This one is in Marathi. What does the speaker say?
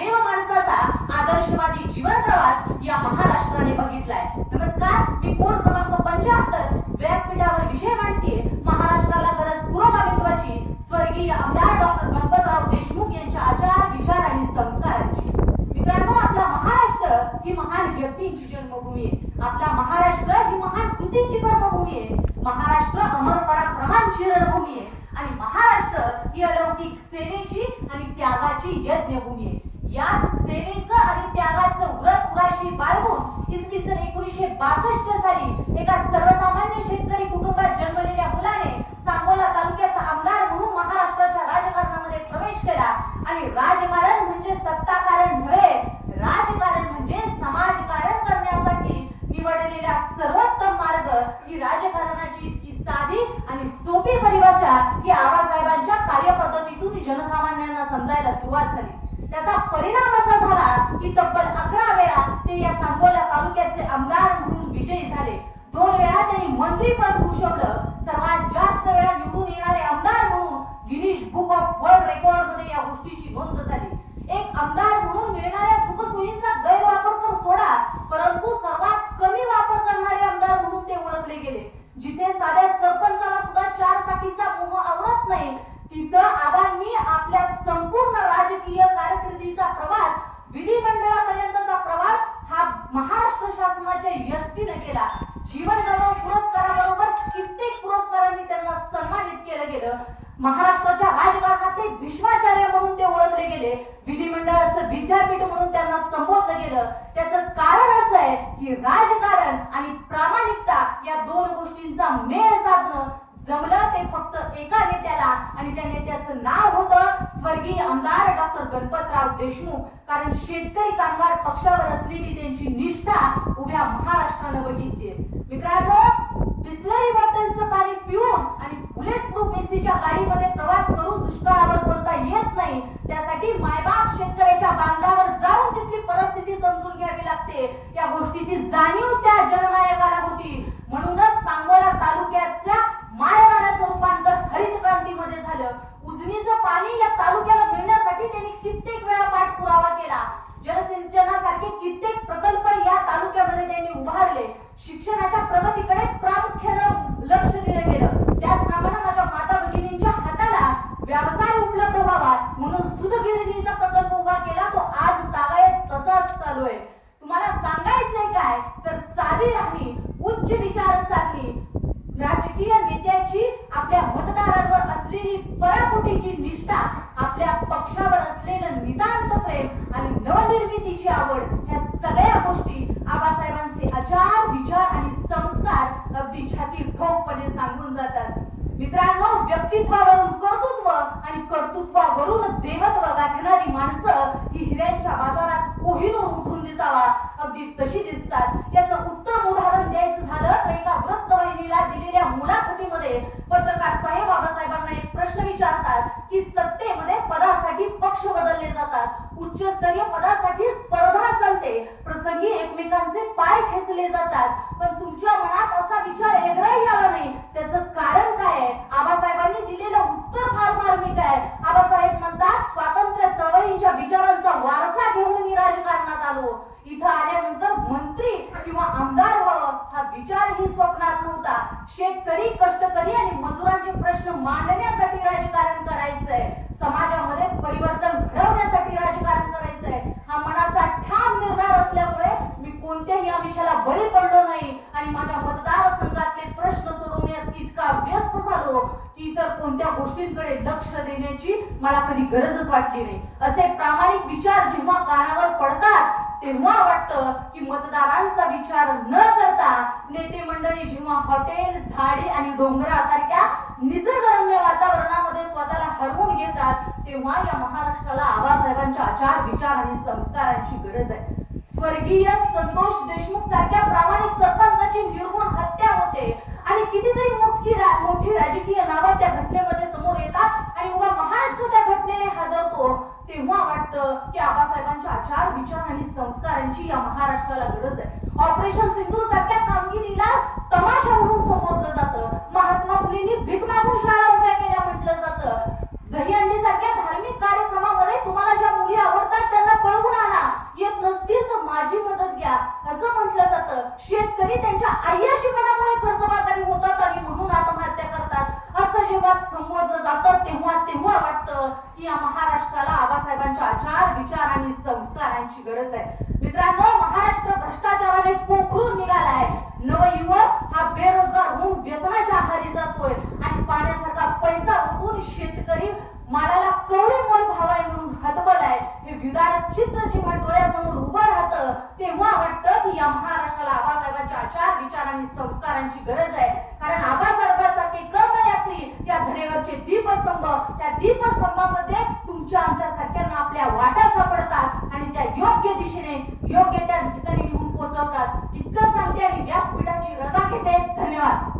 देव माणसाचा आदर्शवादी जीवन प्रवास या महाराष्ट्राने बघितलाय. नमस्कार मी कोण? क्रमांक पंच्याहत्तर व्यासपीठावर विषय मांडते महाराष्ट्राला गरज पुरोगामित्वाची स्वर्गीय आमदार डॉक्टर गणपतराव देशमुख यांच्या आचार विचार आणि संस्कारांची. मित्रांनो आपला महाराष्ट्र ही महान व्यक्तींची जन्मभूमी आहे. आपला महाराष्ट्र ही महान कृतींची कर्मभूमी आहे. महाराष्ट्र अमर पराक्रमांची रणभूमी आहे. आणि महाराष्ट्र ही अलौकिक सेवेची आणि त्यागाची यज्ञभूमी आहे. याच सेवेचं आणि त्यागाचं व्रत उराशी बाळगून इसवी सन एकोणीसशे बासष्ट साली एका सर्वसामान्य शेतकरी कुटुंबात जन्मलेल्या मुलाने सांगोला तालुक्याचा आमदार म्हणून महाराष्ट्राच्या राजकारणामध्ये प्रवेश केला. आणि राजकारण म्हणजे सत्ताकारण नव्हे राजकारण म्हणजे समाजकारण करण्यासाठी निवडलेला सर्वोत्तम मार्ग ही राजकारणाची इतकी साधी आणि सोपी परिभाषा ही आबासाहेबांच्या कार्यपद्धतीतून जनसामान्यांना समजायला सुरुवात झाली. त्याचा परिणाम असा झाला की तब्बल अकरा वेळा ते या सांगोला तालुक्याचे आमदार म्हणून विजयी झाले. दोन वेळा त्यांनी मंत्री पद भूषवलं. सर्वात जास्त वेळा निवडून येणारे आमदार म्हणून गिनीश बुक ऑफ वर्ल्ड रेकॉर्डमध्ये या गोष्टीची नोंद झाली. एक आमदार म्हणून मिळणाऱ्या सुखसोयींचा गैरवापर तर सोडा परंतु सर्वात कमी वापर करणारे आमदार म्हणून ते ओळखले गेले. जिथे साध्या सरपंचाला सुद्धा चार चाकीचा मोह आवडत नाही तिथं आबांनी आपल्या संपूर्ण राजकीय कारकिर्दीचा प्रवास विधिमंडळापर्यंतचा प्रवास हा महाराष्ट्र शासनाच्या यष्टीने केला. जीवन गौरव पुरस्काराबरोबर कित्येक पुरस्कारांनी त्यांना सन्मानित केलं गेलं. महाराष्ट्राच्या राजकारणातले विश्वाचार्य म्हणून ते ओळखले गेले. विधिमंडळाचं विद्यापीठ म्हणून त्यांना संबोधलं गेलं. त्याचं कारण असं आहे की राजकारण आणि प्रामाणिकता या दोन गोष्टींचा मेळ साधणं जमलं ते फक्त एका नेत्याला आणि त्या नेत्याचं नाव होतं स्वर्गीय आमदार डॉक्टर गणपतराव देशमुख कारण शेतकरी कामगार पक्षावर असलेली त्यांची निष्ठा उभ्या महाराष्ट्रानं बघितली मित्रांनो बिस्लरी बॉटलचं पाणी पिऊन आणि बुलेट प्रूफ एसीच्या गाडीमध्ये प्रवास करून दुष्काळावर बोलता येत नाही त्यासाठी मायबाप शेतकऱ्याच्या बांधावर जाऊन तिथली परिस्थिती समजून घ्यावी लागते. या गोष्टीची जाणीव त्या जननायकाला होती. म्हणूनच सांगोला तालुक्याच्या माळरानाचं रूपांतर हरित क्रांतीमध्ये झालं उजनीचं पाणी या तालुक्याला मिळण्यासाठी त्यांनी कित्येक वेळा पाठपुरावा केला जलसिंचनासारखे कित्येक प्रकल्प या तालुक्यामध्ये त्यांनी उभारले. शिक्षणाच्या प्रगतीकडे प्रामुख्यानं लक्ष दिलं गेलं. त्याच नावानं माझ्या माता भगिनींच्या हाताला व्यवसाय उपलब्ध व्हावा म्हणून सुदगिरणीचा प्रकल्प उभा केला. तो आज तागायत तसाच चालू आहे. तुम्हाला सांगायचंय काय? तर साधी राहणी उच्च विचार विचारसरणी राजकीय नेत्याची आपल्या मतदारांवर असलेली पराकोटीची निष्ठा आपल्या पक्षावर असलेलं नितांत प्रेम आणि नवनिर्मितीची आवड ह्या सगळ्या गोष्टी बाबासाहेबांचे आचार विचार आणि संस्कार अगदी छाती ठोकपणे सांगून जातात. मित्रांनो व्यक्तित्वावरून कर्तृत्व आणि कर्तृत्वावरून देवत्व गाठणारी माणसं की सत्तेमध्ये पदासाठी पक्ष बदलले जातात. उच्चस्तरीय पदासाठी स्पर्धा चालते. प्रसंगी एकमेकांचे पाय खेचले जातात. पण तुमच्या मनात असा विचार एकदाही आला नाही. त्याचं कारण हा स्वप्नात नव्हता. शेतकरी कष्टकरी आणि मजुरांचे प्रश्न मांडण्यासाठी राजकारण करायचंय. समाजामध्ये परिवर्तन घडवण्यासाठी राजकारण करायचंय. हा मनाचा ठाम निर्धार असल्यामुळे मी कोणत्याही आमिषाला बळी पडलो नाही आणि माझ्या मतदारसंघातले प्रश्न सोडवण्यात इतका व्यस्त झालो की इतर कोणत्या गोष्टींकडे लक्ष देण्याची मला कधी गरजच वाटली नाही. असे प्रामाणिक विचार तेव्हा वाटतं की मतदारांचा विचार न करता नेते मंडळी जेव्हा हॉटेल झाडी आणि डोंगरासारख्या निसर्गरम्य वातावरणामध्ये स्वतःला हरवून घेतात तेव्हा या महाराष्ट्राला आबासाहेबांच्या आचार विचार आणि संस्कारांची गरज आहे. स्वर्गीय संतोष देशमुख सारख्या प्रामाणिक सरपंचाची निर्गुण हत्या होते आणि कितीतरी मोठी मोठी राजकीय नावात त्या घटनेमध्ये समोर येतात आणि उभा महाराष्ट्र त्या घटनेने हादरतो तेव्हा वाटतं की आबासाहेबांच्या आचार विचार आणि संस्कारांची या महाराष्ट्राला गरज आहे ऑपरेशन सिंधू सारख्या कामगिरीला तमाशा म्हणून संबोधलं जातं. महात्मा फुलेंनी भीक मागून शाळा उभ्या केल्या म्हटलं जातं. दहीहंडी सारख्या धार्मिक कार्यक्रमामध्ये तुम्हाला ज्या मुली आवडतात त्यांना पळवून आणा. येत नसतील तर माझी मदत घ्या. असं म्हटलं जातं. शेतकरी त्यांच्या अय्याशीपणामुळे कर्जबाजारी होतात आणि म्हणून आत्महत्या करतात. असं जेव्हा संबोधलं जातं तेव्हा तेव्हा वाटतं की या महाराष्ट्राला आबासाहेबांच्या आचार विचार आणि संस्कारांची गरज आहे. मित्रांनो भ्रष्टाचाराने पोखरून निघालाय नवयुवक हा बेरोजगार होऊन व्यसनाच्या आहारी जातोय. आणि पाण्यासारखा पैसा ओतून शेतकरी मालाला कवळे मोल भावाय आहे म्हणून हतबलाय हे विदारक चित्र जेव्हा डोळ्यासमोर उभं राहतं तेव्हा वाटतं की या महाराष्ट्राला आबासाहेबांच्या आचार विचार आणि संस्कारांची गरज आहे. कारण आबासाहेबांसारखे कर्मयात्री त्या धनेवरचे दीपस्तंभ त्या दीपस्तंभामध्ये तुमच्या आमच्या सारख्यांना आपल्या वाटा सापडतात आणि त्या योग्य दिशेने योग्य त्या ठिकाणी पोहोचवतात इतकं सांगते आणि व्यासपीठाची रजा घेते. धन्यवाद.